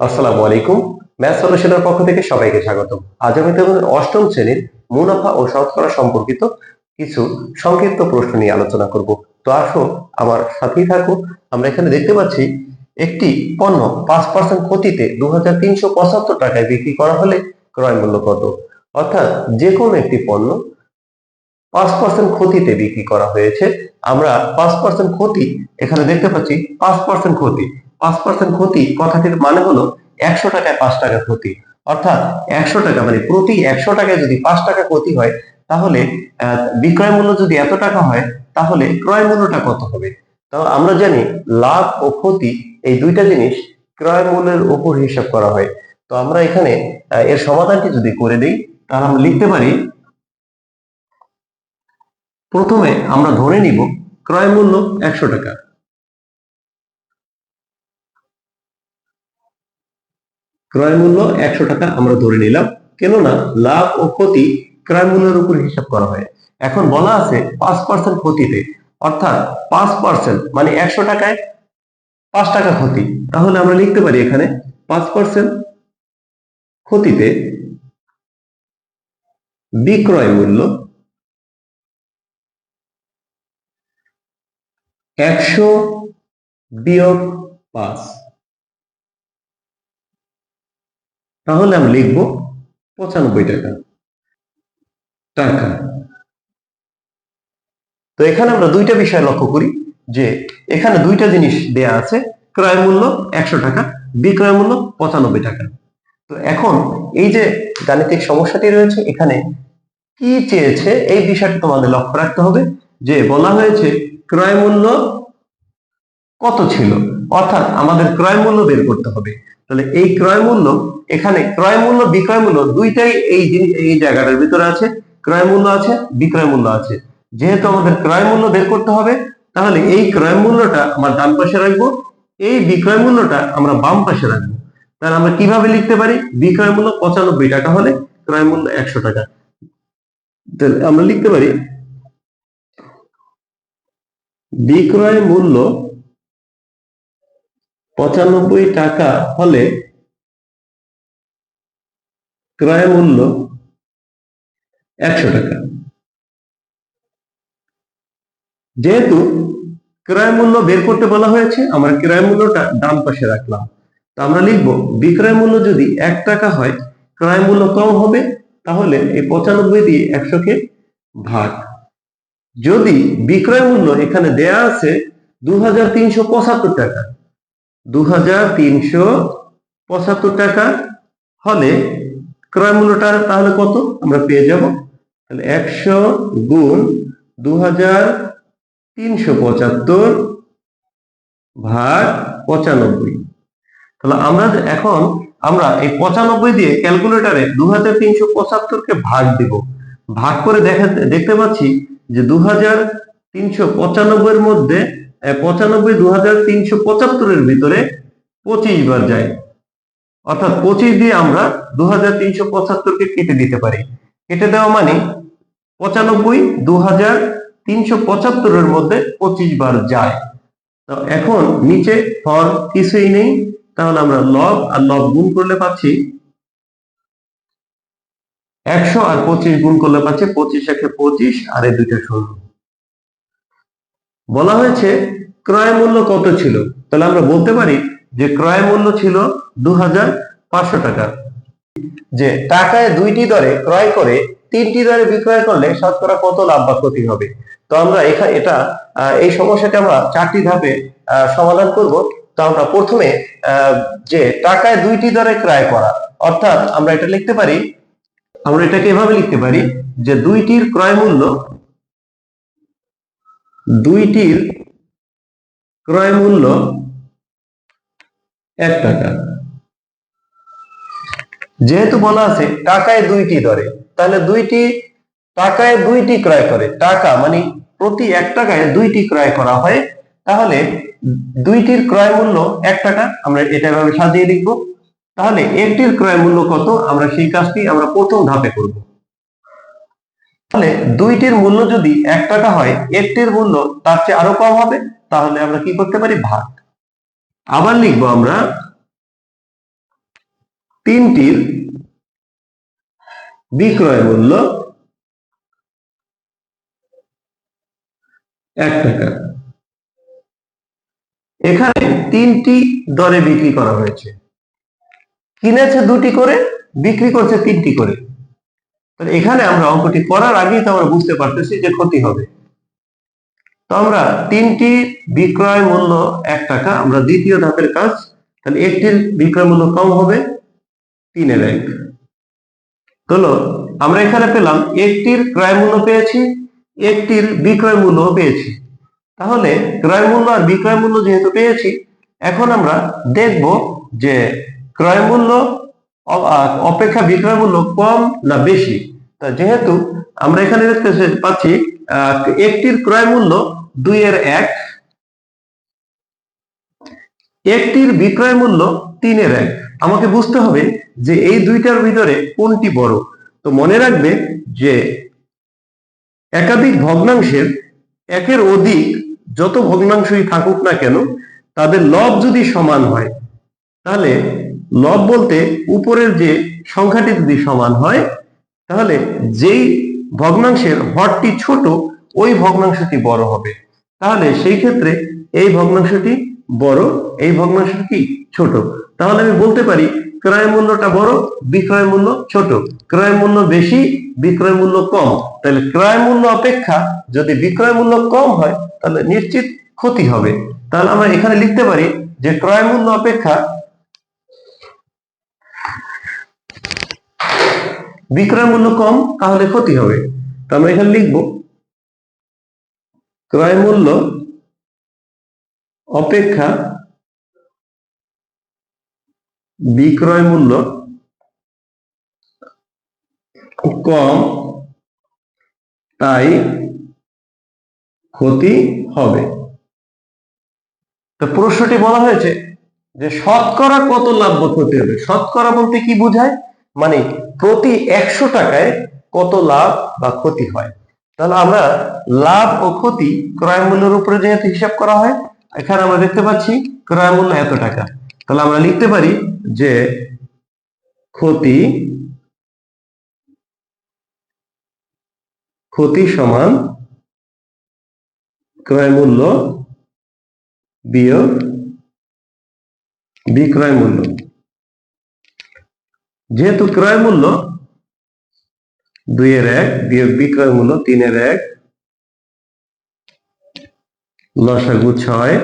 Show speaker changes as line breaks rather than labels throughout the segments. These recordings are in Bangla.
আসসালামু আলাইকুম। ম্যাথ সলিউশনের পক্ষ থেকে সবাইকে স্বাগত। আজ আমি তোমাদের অষ্টম শ্রেণির মুনাফা ও শতকরা সম্পর্কিত কিছু সংক্ষিপ্ত প্রশ্ন নিয়ে আলোচনা করব। তো আসো, আমার সাথেই থাকো। আমরা এখানে দেখতে পাচ্ছি, একটি পণ্য পাঁচ পার্সেন্ট ক্ষতিতে দু হাজার তিনশো পঁচাত্তর টাকায় বিক্রি করা হলে ক্রয় মূল্য কত? অর্থাৎ যে কোনো একটি পণ্য পাঁচ পার্সেন্ট ক্ষতিতে বিক্রি করা হয়েছে। আমরা পাঁচ পার্সেন্ট ক্ষতি এখানে দেখতে পাচ্ছি, পাঁচ পার্সেন্ট ক্ষতি। পাঁচ পার্সেন্ট ক্ষতি, কথাটির মানে হলো একশো টাকায় পাঁচ টাকা ক্ষতি। অর্থাৎ একশো টাকা মানে প্রতি একশো টাকায় যদি পাঁচ টাকা ক্ষতি হয়, তাহলে বিক্রয় মূল্য যদি এত টাকা হয়, তাহলে ক্রয় মূল্যটা কত হবে? তো আমরা জানি লাভ ও ক্ষতি, এই দুইটা জিনিস ক্রয় মূল্যের উপর হিসাব করা হয়। তো আমরা এখানে এর সমাধানটি যদি করে দিই, তাহলে আমরা লিখতে পারি, প্রথমে আমরা ধরে নিব ক্রয় মূল্য একশো টাকা। ক্রয় মূল্য একশো টাকা আমরা ধরে নিলাম। কেননা লাভ ও ক্ষতি ক্রয় মূল্যের উপর হিসাব করা হয়। এখন বলা আছে পাঁচ পার্সেন্ট ক্ষতিতে। অর্থাৎ পাঁচ পার্সেন্ট মানে একশো টাকায় পাঁচ টাকা ক্ষতি। তাহলে আমরা লিখতে পারি এখানে পাঁচ পার্সেন্ট ক্ষতিতে বিক্রয় মূল্য একশো বিয়োগ পাঁচ। তাহলে আমি লিখব পঁচানব্বই টাকা। টাকা। তো এখানে আমরা দুইটা বিষয় লক্ষ্য করি যে এখানে দুইটা জিনিস দেয়া আছে, ক্রয় মূল্য একশো টাকা, বিক্রয় মূল্য পঁচানব্বই টাকা। তো এখন এই যে গাণিতিক সমস্যাটি রয়েছে, এখানে কি চেয়েছে এই বিষয়টা তোমাদের লক্ষ্য রাখতে হবে যে বলা হয়েছে ক্রয় মূল্য কত ছিল? অর্থাৎ আমাদের ক্রয় মূল্য বের করতে হবে। তাহলে এই ক্রয় মূল্য, এখানে ক্রয় মূল্য, বিক্রয় মূল্য দুইটাই এই জিনিস এই জায়গাটার ভিতরে আছে। ক্রয় মূল্য আছে, বিক্রয় মূল্য আছে। যেহেতু আমাদের ক্রয় মূল্য বের করতে হবে, তাহলে এই ক্রয় মূল্যটা আমরা ডান পাশে রাখব, এই বিক্রয় মূল্যটা আমরা বাম পাশে রাখব। তাহলে আমরা কীভাবে লিখতে পারি? বিক্রয় মূল্য পঁচানব্বই টাকা হলে ক্রয় মূল্য একশো টাকা। তাহলে আমরা লিখতে পারি, বিক্রয় মূল্য পঁচানব্বই টাকা হলে ক্রয় মূল্য একশো টাকা। যেহেতু ক্রয় মূল্য বের করতে বলা হয়েছে, আমরা ক্রয় মূল্যটা ডান পাশে রাখলাম। তো আমরা লিখব, বিক্রয় মূল্য যদি এক টাকা হয়, ক্রয় মূল্য কম হবে, তাহলে এই পঁচানব্বই দিয়ে একশোকে ভাগ। যদি বিক্রয় মূল্য এখানে দেয়া আছে দু হাজার তিনশো পঁচাত্তর টাকা দু হাজার তিনশো পঁচাত্তর টাকা হলে ক্রয় মূল্যটা তাহলে কত? আমরা পেয়ে যাব। তাহলে একশো গুণ দু হাজার তিনশো পঁচাত্তর ভাগ পঁচানব্বই। তাহলে আমরা এখন আমরা এই পঁচানব্বই দিয়ে ক্যালকুলেটারে দু হাজার তিনশো পঁচাত্তরকে ভাগ দিব। ভাগ করে দেখা দেখতে পাচ্ছি যে দু হাজার তিনশো পঁচানব্বই মধ্যে পঁচানব্বই দু হাজার তিনশো পঁচাত্তরের ভিতরে পঁচিশ বার যায়। অর্থাৎ পঁচিশ দিয়ে আমরা দু হাজার তিনশো পঁচাত্তরকে কেটে দিতে পারি। কেটে দেওয়া মানে পঁচানব্বই দু হাজার তিনশো পঁচাত্তরের মধ্যে পঁচিশ বার যায়। তো এখন নিচে হর কিছুই নেই। তাহলে আমরা লব আর লব গুণ করলে পাচ্ছি একশো আর পঁচিশ গুণ করলে পাচ্ছি পঁচিশ একে পঁচিশ, আর এই দুইটা শূন্য। বলা হয়েছে ক্রয় মূল্য কত ছিল? তাহলে আমরা বলতে পারি যে ক্রয় মূল্য ছিল দু হাজার পাঁচশো টাকা। যে টাকায় দুইটি দরে ক্রয় করে তিনটি দরে বিক্রয় করলে শতকরা কত লাভ বা ক্ষতি হবে? তো আমরা এখানে এটা এই সমস্যাটা আমরা চারটি ধাপে সমাধান করব। তো আমরা প্রথমে যে টাকায় দুইটি দরে ক্রয় করা, অর্থাৎ আমরা এটা লিখতে পারি, আমরা এটাকে এভাবে লিখতে পারি যে দুইটির ক্রয় মূল্য দুইটির ক্রয় মূল্য এক টাকা। যেহেতু বলা আছে টাকায় দুইটি দরে তাহলে দুইটি, টাকায় দুইটি ক্রয় করে। টাকা মানে প্রতি এক টাকায় দুইটি ক্রয় করা হয়, তাহলে দুইটির ক্রয় মূল্য এক টাকা, আমরা এটা এভাবে সাজিয়ে লিখব। তাহলে একটির ক্রয় মূল্য কত? আমরা সেই কাজটি আমরা প্রথম ধাপে করব। তাহলে দুইটির মূল্য যদি এক টাকা হয়, একটির মূল্য তার চেয়ে আরও কম হবে, তাহলে আমরা কি করতে পারি? ভাগ। আবার লিখব আমরা, তিনটির বিক্রয় মূল্য এক টাকা। এখানে তিনটি দরে বিক্রি করা হয়েছে। কিনেছে দুটি করে, বিক্রি করছে তিনটি করে। তাহলে এখানে আমরা অঙ্কটি করার আগেই তো আমরা বুঝতে পারতেছি যে ক্ষতি হবে। তো আমরা তিনটি বিক্রয় মূল্য এক টাকা, আমরা দ্বিতীয় ধাপের কাজ, তাহলে একটির বিক্রয় মূল্য কম হবে, তিনের এক। হলো, আমরা এখানে পেলাম একটির ক্রয় মূল্য পেয়েছি, একটির বিক্রয় মূল্য পেয়েছি। তাহলে ক্রয় মূল্য আর বিক্রয় মূল্য যেহেতু পেয়েছি, এখন আমরা দেখব যে ক্রয় মূল্য অপেক্ষা বিক্রয় মূল্য কম না বেশি। তা যেহেতু আমরা এখানে দেখতে পাচ্ছি একটির ক্রয় মূল্য দুই এর এক, একটির বিক্রয় মূল্য তিনের এক। আমাকে বুঝতে হবে যে এই দুইটার ভিতরে কোনটি বড়। তো মনে রাখবে যে একাধিক ভগ্নাংশের একের অধিক যত ভগ্নাংশই থাকুক না কেন, তাদের লব যদি সমান হয়, তাহলে লব বলতে উপরের যে সংখ্যাটি যদি সমান হয় তাহলে যেই ভগ্নাংশের হরটি ছোট, ওই ভগ্নাংশটি বড় হবে। তাহলে সেই ক্ষেত্রে এই ভগ্নাংশটি বড়, এই ভগ্নাংশটি ছোট। তাহলে আমি বলতে পারি, ক্রয় মূল্যটা বড়, বিক্রয় মূল্য ছোট। ক্রয় মূল্য বেশি, বিক্রয় মূল্য কম। তাহলে ক্রয় মূল্য অপেক্ষা যদি বিক্রয় মূল্য কম হয়, তাহলে নিশ্চিত ক্ষতি হবে। তাহলে আমরা এখানে লিখতে পারি যে ক্রয় মূল্য অপেক্ষা বিক্রয় মূল্য কম, তাহলে ক্ষতি হবে। তো আমরা এখানে লিখব ক্রয় মূল্য অপেক্ষা বিক্রয় মূল্য কম, তাই ক্ষতি হবে। তো প্রশ্নটি বলা হয়েছে যে শতকরা কত লাভ ক্ষতি হবে? শতকরা বলতে কি বোঝায়? মানে প্রতি একশো টাকায় কত লাভ বা ক্ষতি হয়? তাহলে আমরা লাভ ও ক্ষতি ক্রয় মূল্যের উপরে যেহেতু হিসাব করা হয়, এখানে আমরা দেখতে পাচ্ছি ক্রয় মূল্য এত টাকা। তাহলে আমরা লিখতে পারি যে ক্ষতি ক্ষতি সমান ক্রয় মূল্য বিয়োগ বিক্রয় মূল্য। যেহেতু ক্রয় মূল্য দুইয়ের এক, বিয়োগ বিক্রয় মূল্য তিনের এক লসাগু ছয়,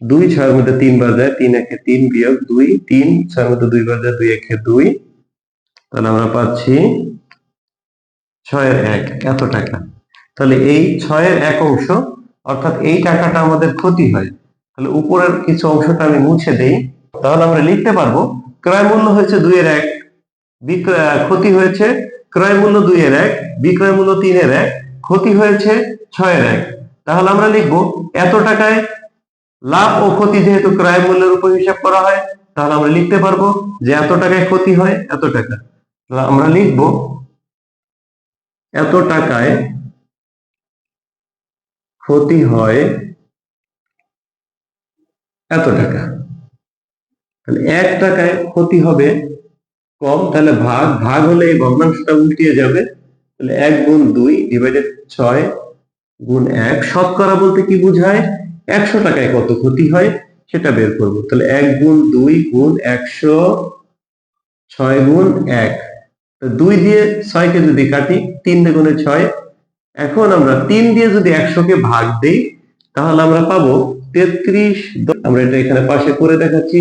দুই ছয়ের মধ্যে তিনবার যায়, তিন একে তিন বিয়োগ দুই, তিন ছয়ের মধ্যে দুইবার যায়, দুই একে দুই। তাহলে আমরা পাচ্ছি ছয়ের এক, এত টাকা। তাহলে এই ছয়ের এক অংশ, অর্থাৎ এই টাকাটা আমাদের ক্ষতি হয়। তাহলে উপরের কিছু অংশটা আমি মুছে দেই। তাহলে আমরা লিখতে পারব ক্রয় মূল্য হয়েছে দুইয়ের এক, বিক্রয় ক্ষতি হয়েছে ক্রয় মূল্য দুইয়ের এক, বিক্রয় মূল্য তিনের এক, ক্ষতি হয়েছে ছয়ের এক। তাহলে আমরা লিখব, এত টাকায় লাভ ও ক্ষতি যেহেতু ক্রয় মূল্যের উপর হিসাব করা হয়, তাহলে আমরা লিখতে পারব যে এত টাকায় ক্ষতি হয়, এত টাকা। আমরা লিখব, এত টাকায় ক্ষতি হয়, এত টাকা। তাহলে এক টাকায় ক্ষতি হবে কম, তাহলে ভাগ ভাগ হলে এই ভগ্নাংশটা উল্টিয়ে যাবে। তাহলে এক গুণ দুই ডিভাইডেড ছয় গুণ এক, শতকরা বলতে কি বোঝায়? একশো টাকায় কত ক্ষতি হয় সেটা বের করব। তাহলে এক গুণ দুই গুণ একশো ছয় গুণ এক। দুই দিয়ে ছয়কে যদি কাটি, তিন গুণে ছয়, এখন আমরা তিন দিয়ে যদি একশোকে ভাগ দেই, তাহলে আমরা পাবো তেত্রিশ আমরা এটা এখানে পাশে করে দেখাচ্ছি।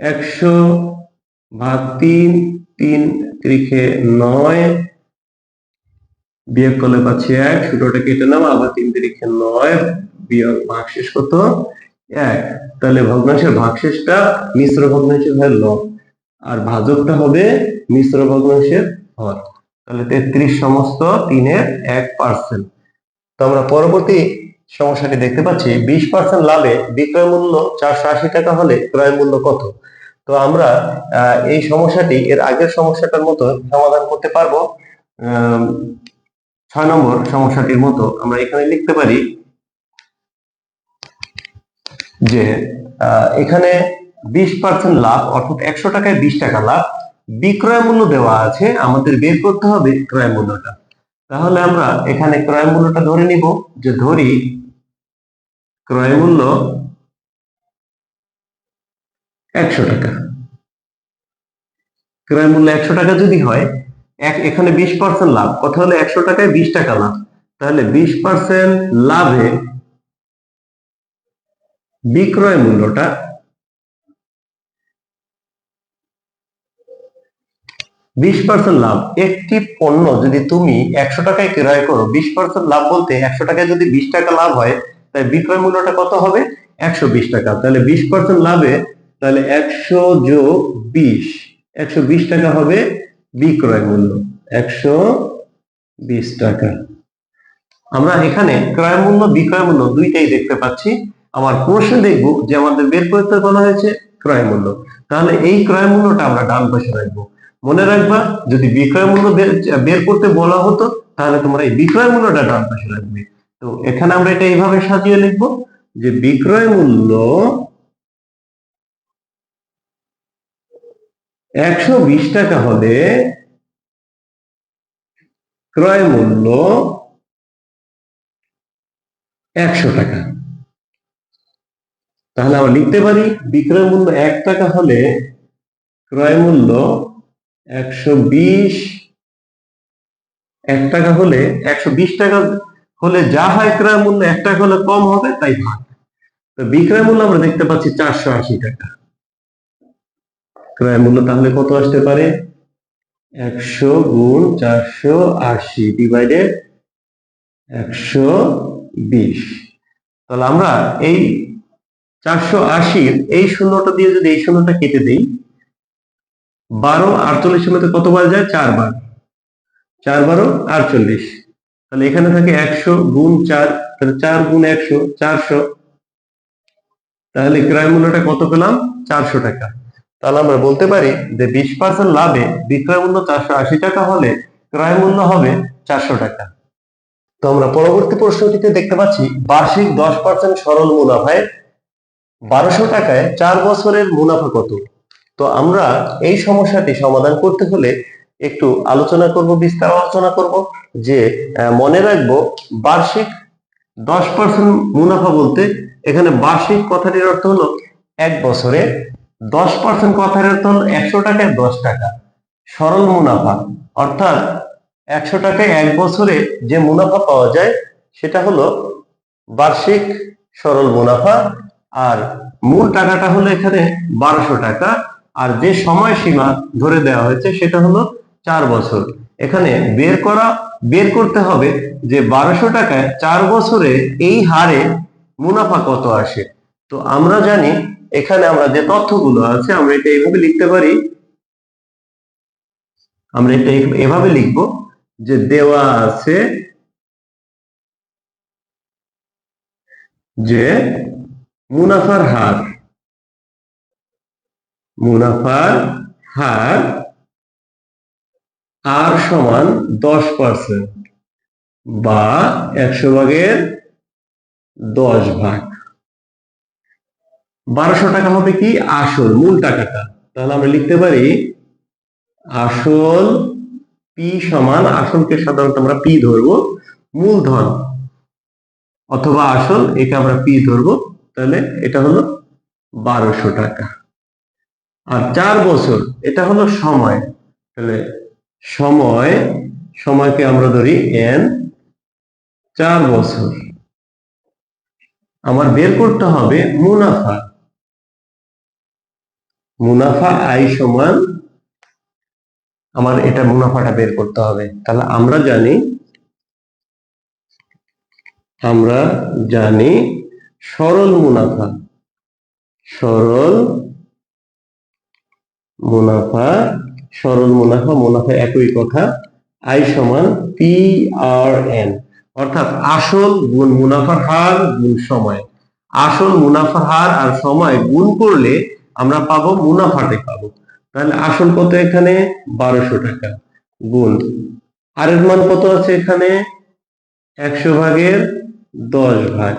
একশো ভাগ তিন তিন ত্রিখে নয়। বিয়োগ করলে পাচ্ছি এক ছোটটা কেটে নাও, আবার তিন তিরিখে নয়, বিয়োগ ভাগশেষ কত? এক। তাহলে ভগ্নাংশের ভাগশেষটা মিশ্র ভগ্নাংশের হয় লব আর ভাজকটা হবে মিশ্র ভগ্নাংশের হর। তাহলে তেত্রিশ সমস্ত তিনের এক পার্সেন্ট। তো আমরা পরবর্তী সমস্যাটি দেখতে পাচ্ছি, বিশ পার্সেন্ট লাভে বিক্রয় মূল্য চারশো আশি টাকা হলে ক্রয় মূল্য কত? তো আমরা এই সমস্যাটি এর আগের সমস্যাটার মতো সমাধান করতে পারব। ছয় নম্বর সমস্যাটির মতো আমরা এখানে লিখতে পারি যে এখানে বিশ পার্সেন্ট লাভ অর্থাৎ একশো টাকায় বিশ টাকা লাভ, বিক্রয় মূল্য দেওয়া আছে, আমাদের বের করতে হবে ক্রয় মূল্যটা। তাহলে আমরা এখানে ক্রয় মূল্যটা ধরে নিব, যে ধরি ক্রয় মূল্য একশো টাকা। ক্রয় মূল্য একশো টাকা যদি হয়, এক এখানে বিশ পার্সেন্ট লাভ, কথা হলো একশো টাকায় বিশ টাকা লাভ। তাহলে বিশ পার্সেন্ট লাভে বিক্রয় মূল্যটা বিশ পার্সেন্ট লাভ। একটি পণ্য যদি তুমি একশো টাকায় ক্রয় করো, বিশ পার্সেন্ট লাভ বলতে একশো টাকায় যদি বিশ টাকা লাভ হয় তাই বিক্রয় মূল্যটা কত হবে? একশো বিশ টাকা। তাহলে বিশ পার্সেন্ট লাভে, তাহলে একশো যোগ বিশ। একশো বিশ টাকা হবে বিক্রয় মূল্য। একশো বিশ টাকা। আমরা এখানে ক্রয় মূল্য, বিক্রয় মূল্য দুইটাই দেখতে পাচ্ছি। আমার প্রশ্ন দেখব যে আমাদের বের করতে বলা হয়েছে? ক্রয় মূল্য। তাহলে এই ক্রয় মূল্যটা আমরা ডান পাশে রাখব। মনে রাখবা, যদি বিক্রয় মূল্য বের করতে বলা হতো, তাহলে তোমরা এই বিক্রয় মূল্যটা ডান পাশে রাখবে। তো এখানে আমরা এটা এইভাবে সাজিয়ে লিখব যে বিক্রয় মূল্য একশো বিশ টাকা হলে ক্রয় মূল্য একশো টাকা। তাহলে আমরা লিখতে পারি বিক্রয় মূল্য এক টাকা হলে ক্রয় মূল্য একশো বিশ, এক টাকা হলে একশো বিশ টাকা হলে যা হয় ক্রয় মূল্য এক টাকা হলে কম হবে, তাই ভাগ। তো বিক্রয় মূল্য আমরা দেখতে পাচ্ছি চারশো আশি টাকা। ক্রয় মূল্য তাহলে কত আসতে পারে? একশো গুণ চারশো আশি ডিভাইডেড একশো বিশ। তাহলে আমরা এই চারশো আশির এই শূন্যটা দিয়ে যদি এই শূন্যটা কেটে দিই, বারো আটচল্লিশের মধ্যে কতবার যায়? চারবার। চার বারো আটচল্লিশ। তাহলে এখানে থাকে একশো গুণ চার, তাহলে চার গুণ একশো, চারশো। তাহলে ক্রয় মূল্যটা কত পেলাম? চারশো টাকা। তাহলে আমরা বলতে পারি যে বিশ পার্সেন্ট লাভে বিক্রয় মূল্য চারশো আশি টাকা হলে ক্রয় মূল্য হবে চারশো টাকা। তো আমরা পরবর্তী প্রশ্নটিতে দেখতে পাচ্ছি, বার্ষিক দশ পার্সেন্ট সরল মুনাফায় বারোশো টাকায় চার বছরের মুনাফা কত? তো আমরা এই সমস্যাটি সমাধান করতে হলে একটু আলোচনা করব, বিস্তার আলোচনা করব যে মনে রাখব বার্ষিক দশ পার্সেন্ট মুনাফা বলতে এখানে বার্ষিক কথাটির অর্থ হলো এক বছরে দশ পার্সেন্ট কথার অর্থ হলো একশো টাকায় দশ টাকা সরল মুনাফা। অর্থাৎ একশো টাকায় এক বছরে যে মুনাফা পাওয়া যায়, সেটা হলো বার্ষিক সরল মুনাফা। আর মূল টাকাটা হলো এখানে বারোশো টাকা। আর যে সময়সীমা ধরে দেওয়া হয়েছে, সেটা হলো চার বছর। এখানে বের করা, বের করতে হবে যে বারোশো টাকায় চার বছরে এই হারে মুনাফা কত আসে। তো আমরা জানি, এখানে আমরা যে তথ্যগুলো আছে, আমরা এটা এইভাবে লিখতে পারি। আমরা এটা এভাবে লিখব যে দেওয়া আছে যে মুনাফার হার মুনাফার হার আর সমান দশ পার্সেন্ট বা একশো ভাগের দশ ভাগ। বারোশো টাকা হবে কি? আসল, মূল টাকাটা। তাহলে আমরা লিখতে পারি আসল পি সমান আসলকে সাধারণত আমরা পি ধরবো মূলধন। অথবা আসল, একে আমরা পি ধরবো। তাহলে এটা হলো বারোশো টাকা। আর চার বছর, এটা হলো সময়। তাহলে সময়, সময়কে আমরা ধরি এন চার বছর। আমার বের করতে হবে মুনাফা। মুনাফা আই সমান, আমার এটা মুনাফাটা বের করতে হবে। তাহলে আমরা জানি আমরা জানি সরল মুনাফা। সরল মুনাফা সরল মুনাফা মুনাফা একই কথা, আই সমান পি আর এন অর্থাৎ আসল গুণ মুনাফার হার, গুণ সময়। আসল মুনাফার হার আর সময় গুণ করলে আমরা পাবো মুনাফাটা পাবো। তাহলে আসল কত এখানে? বারোশো টাকা গুণ। আর এর মান কত আছে এখানে? একশো ভাগের দশ ভাগ।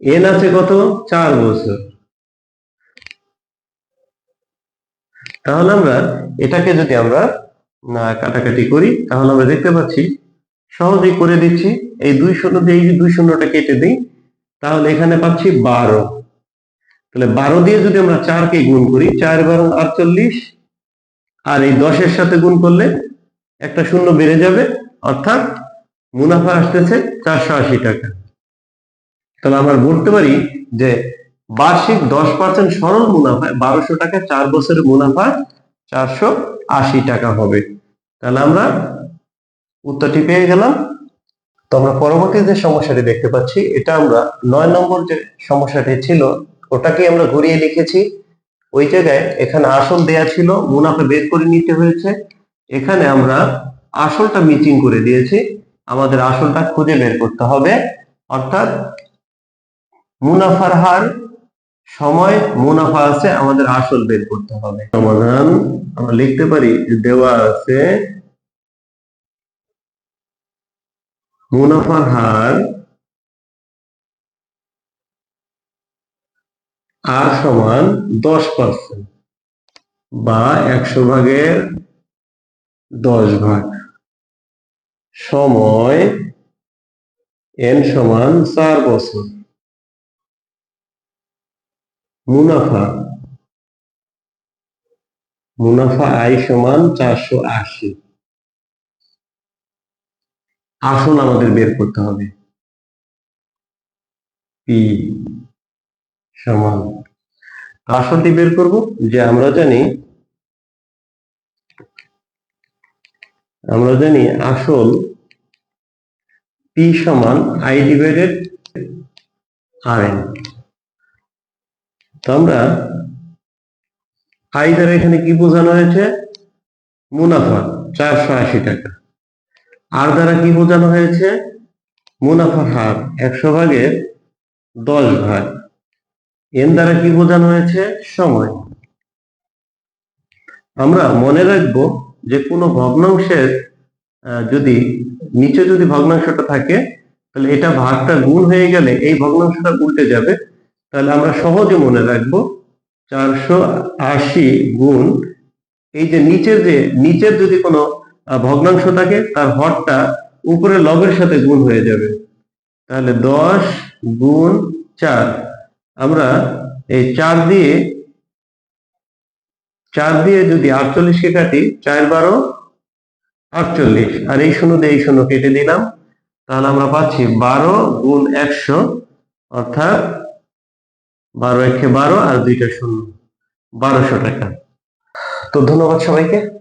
এন আছে কত? চার বছর। তাহলে আমরা এটাকে যদি আমরা কাটাকাটি করি, তাহলে আমরা দেখতে পাচ্ছি, সহজেই করে দিচ্ছি, এই দুই শূন্য দিয়ে এই দুই শূন্যটা কেটে দিই, তাহলে এখানে পাচ্ছি বারো। তাহলে বারো দিয়ে যদি আমরা চারকে গুণ করি, চার বারো আটচল্লিশ, আর এই দশের সাথে গুণ করলে একটা শূন্য বেড়ে যাবে, অর্থাৎ মুনাফা আসতেছে চারশো আশি টাকা। তাহলে আমরা বলতে পারি যে বার্ষিক দশ পার্সেন্ট সরল মুনাফা, বারোশো টাকা চার বছরের মুনাফা চারশো আশি টাকা হবে। তাহলে আমরা উত্তরটি পেয়ে গেলাম। তো আমরা পরবর্তী যে সমস্যাটি দেখতে পাচ্ছি, এটা আমরা নয় নম্বর যে সমস্যাটি ছিল, ওটাকে আমরা ঘুরিয়ে লিখেছি। ওই জায়গায় এখানে আসল দেয়া ছিল, মুনাফা বের করে নিতে হয়েছে। এখানে আমরা আসলটা মিচিং করে দিয়েছি। আমাদের আসলটা খুঁজে বের করতে হবে। অর্থাৎ মুনাফার হার সময় মুনাফা আছে, আমাদের আসল বের করতে হবে। সমাধান আমরা লিখতে পারি, দেওয়া আছে, মুনাফার হার আর সমান দশ পার্সেন্ট বা একশো ভাগের দশ ভাগ। সময় এন সমান চার বছর। মুনাফা। মুনাফা আই সমান চারশো আশি। আসল আমাদের বের করতে হবে। পি সমান। আসলটি বের করব যে আমরা জানি আমরা জানি আসল পি সমান আই ডিভাইডেড আর এন। তো আমরা আই এখানে কি বোঝানো হয়েছে? মুনাফা, চারশো আশি টাকা। আর দ্বারা কি বোঝানো হয়েছে? মুনাফা হার একশো ভাগের দশ ভাগ। এন দ্বারা কি বোঝানো হয়েছে? সময়। আমরা মনে রাখব যে কোনো ভগ্নাংশের যদি নিচে যদি ভগ্নাংশটা থাকে, তাহলে এটা ভাগটা গুণ হয়ে গেলে এই ভগ্নাংশটা উল্টে যাবে। তাহলে আমরা সহজে মনে রাখব চারশো আশি গুণ এই যে নিচের যে, নিচের যদি কোনো ভগ্নাংশ থাকে, তার হরটা উপরে লগের সাথে গুণ হয়ে যাবে। তাহলে দশ গুণ চার। আমরা এই চার দিয়ে চার দিয়ে যদি আটচল্লিশকে কাটি, চার বারো, আটচল্লিশ। আর এই শূন্য দিয়ে এই শূন্য কেটে দিলাম। তাহলে আমরা পাচ্ছি বারো গুণ একশো, অর্থাৎ বারো একে বারো আর দুইটা শূন্য। বারোশো টাকা। তো ধন্যবাদ সবাইকে।